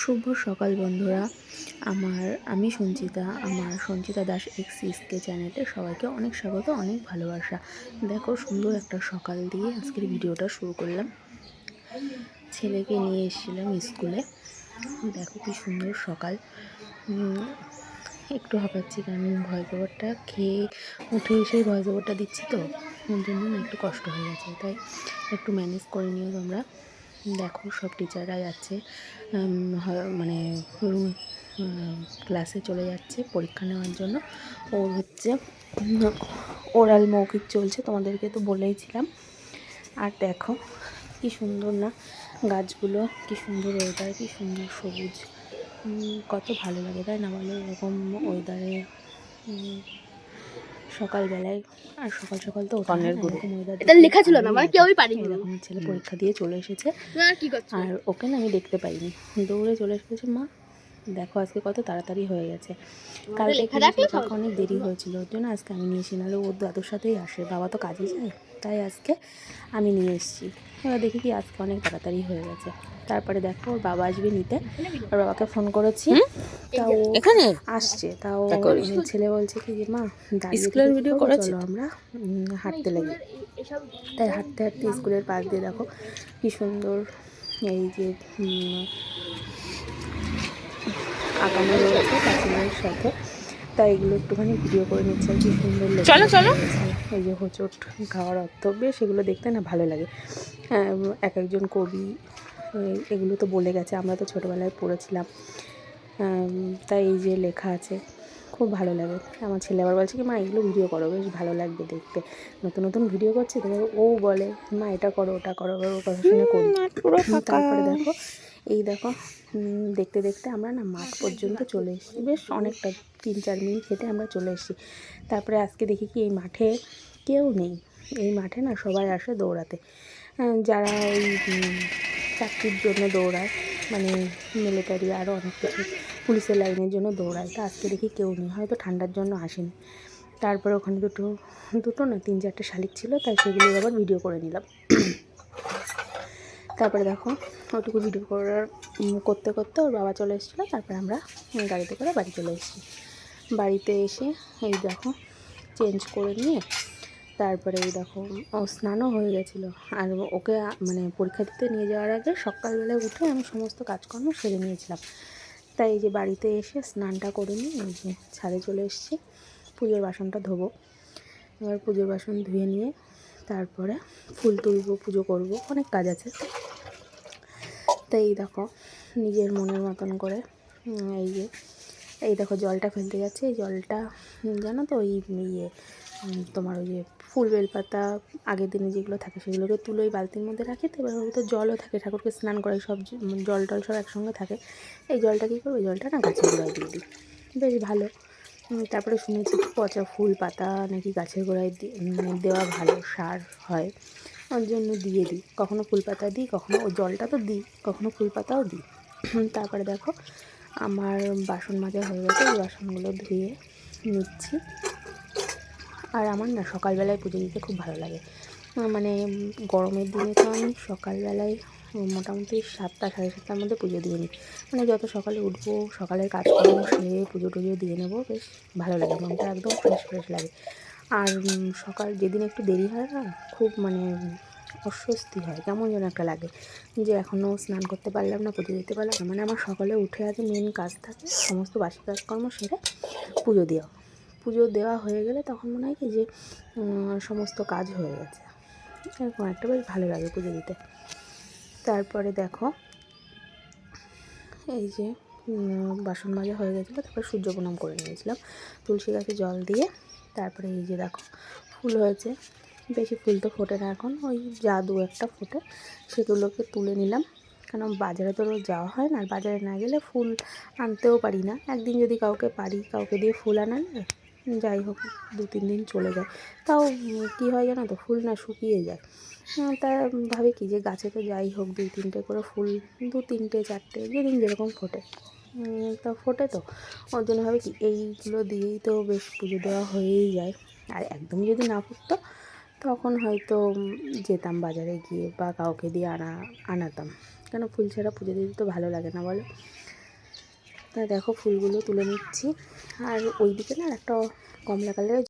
শুভ সকাল বন্ধুরা। আমার, আমি সঞ্চিতা, আমার সঞ্চিতা দাস এক্স ইসকে চ্যানেলে সবাইকে অনেক স্বাগত, অনেক ভালোবাসা। দেখো, সুন্দর একটা সকাল দিয়ে আজকের ভিডিওটা শুরু করলাম। ছেলেকে নিয়ে এসেছিলাম স্কুলে। দেখো কি সুন্দর সকাল। একটু হাঁপাচ্ছি কারণ ভয়েস ওভারটা খেয়ে উঠে এসেই ভয়েস ওভারটা দিচ্ছি তো। ওর জন্য একটু কষ্ট হয়ে গেছে, তাই একটু ম্যানেজ করে নিও তোমরা। দেখো সব টিচাররা যাচ্ছে মানে রুম ক্লাসে চলে যাচ্ছে পরীক্ষা নেওয়ার জন্য। ওর হচ্ছে, ওরাল মৌখিক চলছে, তোমাদেরকে তো বলেইছিলাম। আর দেখো কি সুন্দর না, গাছগুলো কি সুন্দর ওয়েদার কি সুন্দর সবুজ। কত ভালো লাগে, তাই না বলো? এরকম ওয়েদারে সকালবেলায় আর সকাল সকাল তো weather এটা লেখা ছিল না মানে কেউই পারিনি। ছেলে পরীক্ষা দিয়ে চলে এসেছে। না কি করছ? আর ওকে না আমি দেখতে পাইনি। দৌড়ে চলে এসেছে মা দেখো আজকে কত তাড়াতাড়ি হয়ে গেছে। কালকে অনেক দেরি হয়েছিল ওর জন্য আজকে আমি নিয়েছি নাহলে ওর দাদুর সাথেই আসে বাবা তো কাজে যায় তাই আজকে আমি নিয়ে এসেছি। এবার দেখি কি আজকে অনেক তাড়াতাড়ি হয়ে গেছে। তারপরে দেখো ওর বাবা আসবে নিতে ওর বাবাকে ফোন করেছি। তাও এখানে? আসছে তাও ছেলে বলছে কি যে মা স্কুলের ভিডিও? করেছে? চলো আমরা হাঁটতে লাগি। তাই হাঁটতে হাঁটতে স্কুলের পাশ দিয়ে দেখো কি সুন্দর এই যে আঁকানো রয়েছে পাঁচিলের সাথে। তাই এগুলো একটুখানি ভিডিও করে নিচ্ছে আর কি সুন্দর চলো, চলো। এই যে হোঁচট খাওয়ার অর্থ বেশ এগুলো দেখতে না ভালো লাগে। হ্যাঁ, এক একজন কবি এগুলো তো বলে গেছে আমরা তো ছোটোবেলায় পড়েছিলাম। তাই এই যে লেখা আছে খুব ভালো লাগে। আমার ছেলে আবার বলছে কি মা এগুলো ভিডিও করো বেশ ভালো লাগবে দেখতে। নতুন নতুন ভিডিও করছে তো ও বলে মা এটা করো ওটা করো ওর কথা শুনে করি পুরো তারপরে দেখো এই দেখো দেখতে দেখতে আমরা না মাঠ পর্যন্ত চলে এসেছি। বেশ অনেকটা, তিন চার মিনিট হেঁটে আমরা চলে এসেছি। তারপরে আজকে দেখি কি এই মাঠে কেউ নেই। এই মাঠে না সবাই আসে দৌড়াতে। যারা এই চাকরির জন্য দৌড়ায় মানে মিলিটারি আরও অনেক কিছু, পুলিশের লাইনের জন্য দৌড়ায়, তা আজকে দেখি কেউ নেই। হয়তো ঠান্ডার জন্য আসেনি। তারপরে ওখানে দুটো দুটো না, তিন চারটে শালিক ছিল, তাই সেগুলো আবার ভিডিও করে নিলাম। তারপরে দেখো ওটুকু ভিডিও করার করতে করতে ওর বাবা চলে এসেছিল, তারপরে আমরা গাড়িতে করে বাড়ি চলে এসেছি। বাড়িতে এসে এই দেখো চেঞ্জ করে নিয়ে তারপরে এই দেখো, ও স্নানও হয়ে গেছিল। আর ওকে মানে পরীক্ষা দিতে নিয়ে যাওয়ার আগে সকালবেলায় উঠে আমি সমস্ত কাজকর্ম সেরে নিয়েছিলাম। তাই এই যে বাড়িতে এসে স্নানটা করে নিয়ে এই যে ছাদে চলে এসেছি, পুজোর বাসনটা ধোবো। এবার পুজোর বাসন ধুয়ে নিয়ে তারপরে ফুল তুলবো, পুজো করব, অনেক কাজ আছে। তাই এই দেখো, নিজের মনের মতন করে এই যে, এই দেখো জলটা ফেলতে যাচ্ছে, এই জলটা জানো তো ওই ইয়ে তোমার ওই যে ফুল বেলপাতা, আগের দিনে যেগুলো থাকে সেগুলোকে তুলে ওই বালতির মধ্যে রাখি, তো এবার ওর তো জলও থাকে, ঠাকুরকে স্নান করে সব জল টল সব একসঙ্গে থাকে। এই জলটা কী করব? জলটা না গাছের গোড়ায় দিয়ে দিই। বেশ ভালো। তারপরে শুনেছি পচা ফুল পাতা নাকি গাছের গোড়ায় দেওয়া ভালো সার হয়, ওর জন্য দিয়ে দিই। কখনো ফুল পাতা দিই, কখনো ও জলটা তো দিই, কখনো ফুল পাতাও দিই। তারপরে দেখো, আমার বাসন মাজা হয়ে গেছে ওই বাসনগুলো ধুয়ে নিচ্ছি। আর আমার না সকালবেলায় পুজো দিতে খুব ভালো লাগে। মানে গরমের দিনে তো আমি সকালবেলায় মোটামুটি সাতটা সাড়ে সাতটার মধ্যে পুজো দিয়ে নিই মানে যত সকালে উঠবো, সকালের কাজকর্ম সেরে পুজো টুজো দিয়ে নেব, বেশ ভালো লাগে, মনটা একদম ফ্রেশ ফ্রেশ লাগে। আর সকাল যেদিন একটু দেরি হয় না, খুব মানে অস্বস্তি হয়, কেমন যেন একটা লাগে। যে এখনও স্নান করতে পারলাম না, পুজো দিতে পারলাম না মানে আমার সকালে উঠে আগে মেন কাজ থাকে, সমস্ত বাসি কাজকর্ম সেরে পুজো দেওয়া। পুজো দেওয়া হয়ে গেলে তখন মনে হয় কি যে সমস্ত কাজ হয়ে গেছে। এরকম একটা বেশ ভালো লাগে পুজো দিতে। তারপরে দেখো, এই যে বাসন মাজা হয়ে গেছিল, তারপরে সূর্য প্রণাম করে নিয়েছিলাম। তুলসী গাছে জল দিয়ে, তারপরে এই যে দেখো, ফুল হয়েছে। বেশি ফুল তো ফোটে না এখন, ওই যা দু একটা ফোটে, সেগুলোকে তুলে নিলাম। কারণ বাজারে তো রোজ যাওয়া হয় না, আর বাজারে না গেলে ফুল আনতেও পারি না। একদিন যদি কাউকে পারি, কাউকে দিয়ে ফুল আনালে যাই হোক, দু তিন দিন চলে যায়। তাও কী হয় জানো তো, ফুল না শুকিয়ে যায়। তা ভাবে কি যে গাছে তো যাই হোক, দুই তিনটে করে ফুল, দু তিনটে, চারটে, যেদিন যেরকম ফোটে। তা ফোটে তো। ওর জন্য ভাবে কি, এইগুলো দিয়েই তো বেশ পুজো দেওয়া হয়েই যায়। আর একদমই যদি না ফুটতো, তখন হয়তো যেতাম বাজারে গিয়ে বা কাউকে দিয়ে আনা, আনাতাম। কেন, ফুল ছাড়া পুজো দিতে তো ভালো লাগে না, বলো? দেখো ফুলগুলো তুলে নিচ্ছি। আর ওইদিকে না একটা কমলা কালারের